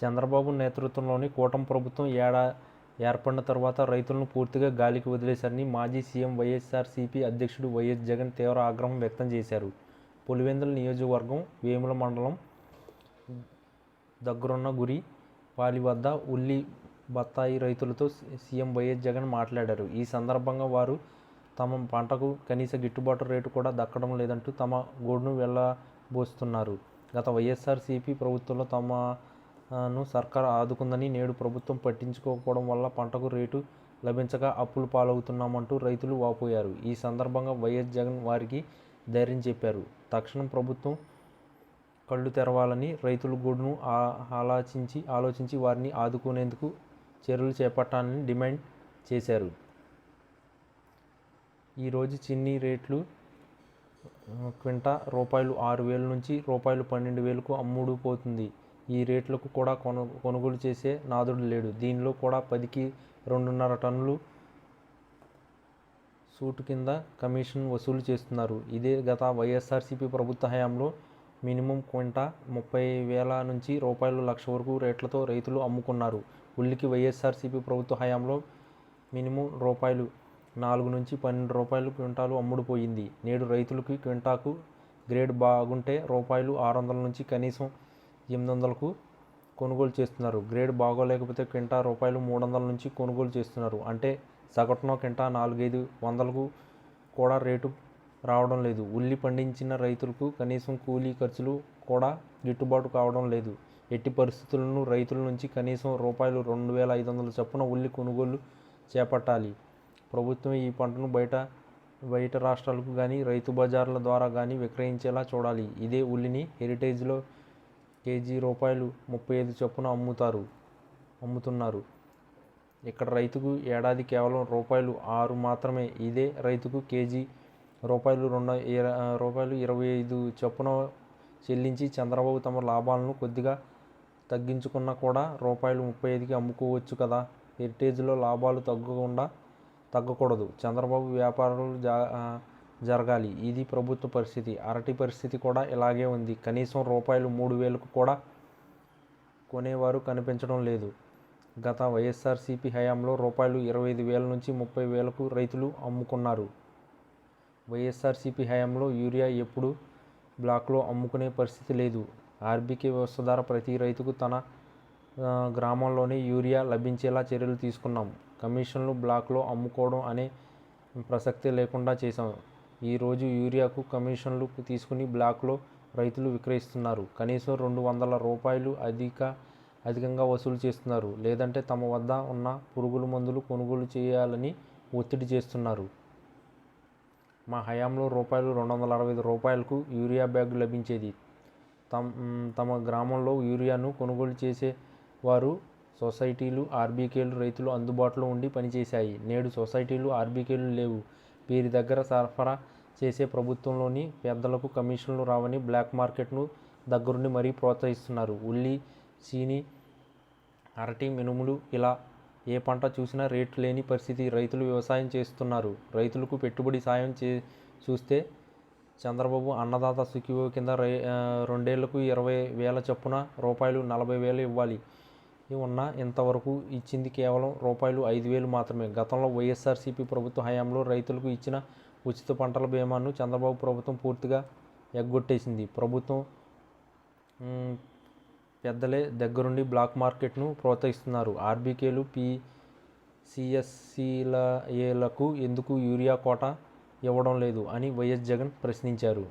చంద్రబాబు నేతృత్వంలోని కూటమి ప్రభుత్వం ఏడా ఏర్పడిన తర్వాత రైతులను పూర్తిగా గాలికి వదిలేశారని మాజీ సీఎం వైఎస్ఆర్సీపీ అధ్యక్షుడు వైఎస్ జగన్ తీవ్ర ఆగ్రహం వ్యక్తం చేశారు. పులివెందుల నియోజకవర్గం వేముల మండలం దగ్గరున్న గురి పాలి వద్ద ఉల్లి బత్తాయి రైతులతో సీఎం వైఎస్ జగన్ మాట్లాడారు. ఈ సందర్భంగా వారు తమ పంటకు కనీస గిట్టుబాటు రేటు కూడా దక్కడం లేదంటూ తమ గోడును వెళ్ళబోస్తున్నారు. గత వైఎస్ఆర్సీపీ ప్రభుత్వంలో తమ ను సర్కార్ ఆదుకుందని నేడు ప్రభుత్వం పట్టించుకోకపోవడం వల్ల పంటకు రేటు లభించక అప్పులు పాలవుతున్నామంటూ రైతులు వాపోయారు. ఈ సందర్భంగా వైఎస్ జగన్ వారికి ధైర్యం చెప్పారు. తక్షణం ప్రభుత్వం కళ్ళు తెరవాలని రైతుల గూడును ఆలోచించి ఆలోచించి వారిని ఆదుకునేందుకు చర్యలు చేపట్టాలని డిమాండ్ చేశారు. ఈరోజు చిన్ని రేట్లు క్వింటా రూపాయలు ఆరు వేల నుంచి రూపాయలు పన్నెండు వేలకు అమ్ముడు పోతుంది ఈ రేట్లకు కూడా కొను కొనుగోలు చేసే నాదుడు లేడు. దీనిలో కూడా పదికి రెండున్నర టన్నులు సూటు కింద కమిషన్ వసూలు చేస్తున్నారు. ఇదే గత వైఎస్ఆర్సీపీ ప్రభుత్వ హయాంలో మినిమం క్వింటా ముప్పై వేల నుంచి రూపాయలు లక్ష వరకు రేట్లతో రైతులు అమ్ముకున్నారు. ఉల్లికి వైఎస్ఆర్సీపీ ప్రభుత్వ హయాంలో మినిమం రూపాయలు నాలుగు నుంచి పన్నెండు రూపాయలు క్వింటాలు అమ్ముడుపోయింది నేడు రైతులకి క్వింటాకు గ్రేడ్ బాగుంటే రూపాయలు ఆరు వందల నుంచి కనీసం ఎనిమిది వందలకు కొనుగోలు చేస్తున్నారు. గ్రేడ్ బాగోలేకపోతే క్వింటా రూపాయలు మూడు వందల నుంచి కొనుగోలు చేస్తున్నారు. అంటే సగటున క్వింటా నాలుగైదు వందలకు కూడా రేటు రావడం లేదు. ఉల్లి పండించిన రైతులకు కనీసం కూలీ ఖర్చులు కూడా గిట్టుబాటు కావడం లేదు. ఎట్టి పరిస్థితులను రైతుల నుంచి కనీసం రూపాయలు రెండు వేల ఐదు వందల చొప్పున ఉల్లి కొనుగోలు చేపట్టాలి. ప్రభుత్వం ఈ పంటను బయట బయట రాష్ట్రాలకు కానీ రైతు బజార్ల ద్వారా కానీ విక్రయించేలా చూడాలి. ఇదే ఉల్లిని హెరిటేజ్లో కేజీ రూపాయలు ముప్పై ఐదు చొప్పున అమ్ముతారు అమ్ముతున్నారు. ఇక్కడ రైతుకు ఏడాది కేవలం రూపాయలు ఆరు మాత్రమే. ఇదే రైతుకు కేజీ రూపాయలు రెండు రూపాయలు ఇరవై ఐదు చొప్పున చెల్లించి చంద్రబాబు తమ లాభాలను కొద్దిగా తగ్గించుకున్నా కూడా రూపాయలు ముప్పై ఐదుకి అమ్ముకోవచ్చు కదా. హెరిటేజ్లో లాభాలు తగ్గకుండా తగ్గకూడదు. చంద్రబాబు వ్యాపారాలు జా జరగాలి. ఇది ప్రభుత్వ పరిస్థితి. అరటి పరిస్థితి కూడా ఇలాగే ఉంది. కనీసం రూపాయలు మూడు వేలకు కూడా కొనేవారు కనిపించడం లేదు. గత వైఎస్ఆర్సీపీ హయాంలో రూపాయలు ఇరవై ఐదు వేల నుంచి ముప్పై వేలకు రైతులు అమ్ముకున్నారు. వైఎస్ఆర్సీపీ హయాంలో యూరియా ఎప్పుడు బ్లాక్లో అమ్ముకునే పరిస్థితి లేదు. ఆర్బీకే వ్యవస్థ ద్వారా ప్రతి రైతుకు తన గ్రామంలోనే యూరియా లభించేలా చర్యలు తీసుకున్నాం. కమిషన్లు బ్లాక్లో అమ్ముకోవడం అనే ప్రసక్తి లేకుండా చేశాం. ఈరోజు యూరియాకు కమిషన్లు తీసుకుని బ్లాక్లో రైతులు విక్రయిస్తున్నారు. కనీసం రెండు వందల రూపాయలు అధిక అధికంగా వసూలు చేస్తున్నారు. లేదంటే తమ వద్ద ఉన్న పురుగుల మందులు కొనుగోలు చేయాలని ఒత్తిడి చేస్తున్నారు. మా హయాంలో రూపాయలు రెండు వందల అరవై ఐదు రూపాయలకు యూరియా బ్యాగ్ లభించేది. తమ తమ గ్రామంలో యూరియాను కొనుగోలు చేసే వారు సొసైటీలు ఆర్బీకేలు రైతులు అందుబాటులో ఉండి పనిచేశాయి. నేడు సొసైటీలు ఆర్బీకేలు లేవు. వీరి దగ్గర సరఫరా చేసే ప్రభుత్వంలోని పెద్దలకు కమిషన్లు రావని బ్లాక్ మార్కెట్ను దగ్గరుండి మరీ ప్రోత్సహిస్తున్నారు. ఉల్లి చీని అరటి మినుములు ఇలా ఏ పంట చూసినా రేటు లేని పరిస్థితి రైతులు వ్యవసాయం చేస్తున్నారు. రైతులకు పెట్టుబడి సాయం చే చూస్తే చంద్రబాబు అన్నదాత సుఖివో కింద రై రెండేళ్ళకు ఇరవై వేల చొప్పున రూపాయలు నలభై వేలు ఇవ్వాలి. ఉన్న ఇంతవరకు ఇచ్చింది కేవలం రూపాయలు ఐదు వేలు మాత్రమే. గతంలో వైఎస్ఆర్సీపీ ప్రభుత్వ హయాంలో రైతులకు ఇచ్చిన ఉచిత పంటల బీమాను చంద్రబాబు ప్రభుత్వం పూర్తిగా ఎగ్గొట్టేసింది. ప్రభుత్వం పెద్దలే దగ్గరుండి బ్లాక్ మార్కెట్ను ప్రోత్సహిస్తున్నారు. ఆర్బీకేలు పీ సిఎస్సిల ఏలకు ఎందుకు యూరియా కోట ఇవ్వడం లేదు అని వైఎస్ జగన్ ప్రశ్నించారు.